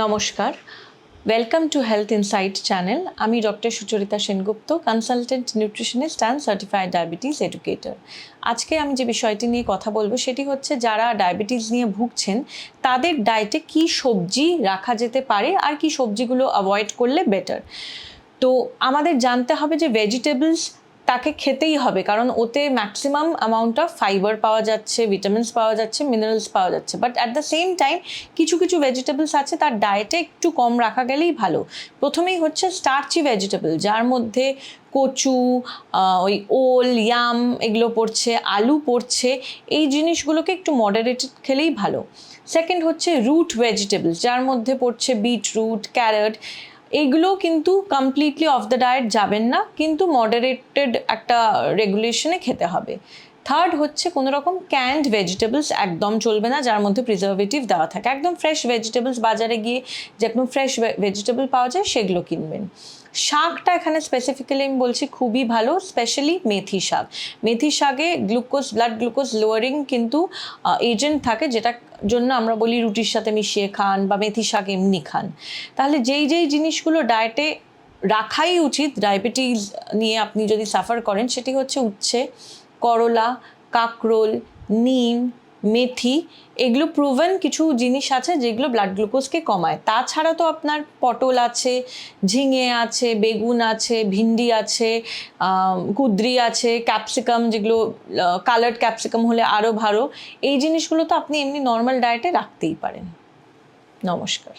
নমস্কার। Welcome to health insight channel আমি doctor Sucharita Sengupta consultant nutritionist and certified diabetes educator আজকে আমি যে বিষয়টি নিয়ে কথা বলব সেটি হচ্ছে যারা ডায়াবেটিস নিয়ে ভুগছেন, তাদের ডায়েটে কি সবজি রাখা যেতে পারে আর কি সবজিগুলো অ্যাভয়েড করলে বেটার তো আমাদের জানতে হবে যে ভেজিটেবলস তাকে খেতেই হবে, কারণ ওতে ম্যাক্সিমাম অ্যামাউন্ট অফ ফাইবার পাওয়া যাচ্ছে ভিটামিনস পাওয়া যাচ্ছে মিনারেলস পাওয়া যাচ্ছে। But at the same time কিছু কিছু ভেজিটেবলস আছে, তার ডায়েটে একটু কম রাখা গেলেই ভালো। প্রথমেই হচ্ছে স্টার্চি ভেজিটেবল যার মধ্যে কচু ওই ওল ইয়াম এগুলো পড়ছে, আলু পড়ছে, এই জিনিসগুলোকে একটু মডারেটেড খেলেই ভালো। সেকেন্ড হচ্ছে রুট ভেজিটেবলস যার মধ্যে পড়ছে বিটরুট ক্যারট এইগুলো কিন্তু কমপ্লিটলি অফ দ্য ডায়েট যাবেন না কিন্তু মডারেটেড একটা রেগুলেশনে খেতে হবে। থার্ড হচ্ছে কোনো রকম ক্যান্ড ভেজিটেবলস একদম চলবে না, যার মধ্যে প্রিজারভেটিভ দেওয়া থাকে। একদম ফ্রেশ ভেজিটেবলস বাজারে গিয়ে যে একদম ফ্রেশ ভেজিটেবল পাওয়া যায়, সেগুলো কিনবেন। শাকটা এখানে স্পেসিফিক্যালি আমি বলছি খুবই ভালো স্পেশালি মেথি শাক। মেথি শাকে গ্লুকোজ ব্লাড গ্লুকোজ লোয়ারিং কিন্তু এজেন্ট থাকে, যেটা জন্য আমরা বলি রুটির সাথে মিশিয়ে খান বা মেথি শাক এমনি খান। তাহলে যেই যেই জিনিসগুলো ডায়েটে রাখাই উচিত ডায়াবেটিস নিয়ে আপনি যদি সাফার করেন, সেটি হচ্ছে উচ্ছে করলা, কাকরোল, নিম, মেথি, এগুলো প্রুভেন কিছু জিনিস আছে যেগুলো ব্লাড গ্লুকোজকে কমায়। তাছাড়া তো আপনার পটল আছে, ঝিঙে আছে, বেগুন আছে, ভিন্ডি আছে কুদ্রি আছে ক্যাপসিকাম যেগুলো কালার্ড ক্যাপসিকাম হলে আরও ভালো। এই জিনিসগুলো তো আপনি এমনি নর্মাল ডায়েটে রাখতেই পারেন। নমস্কার।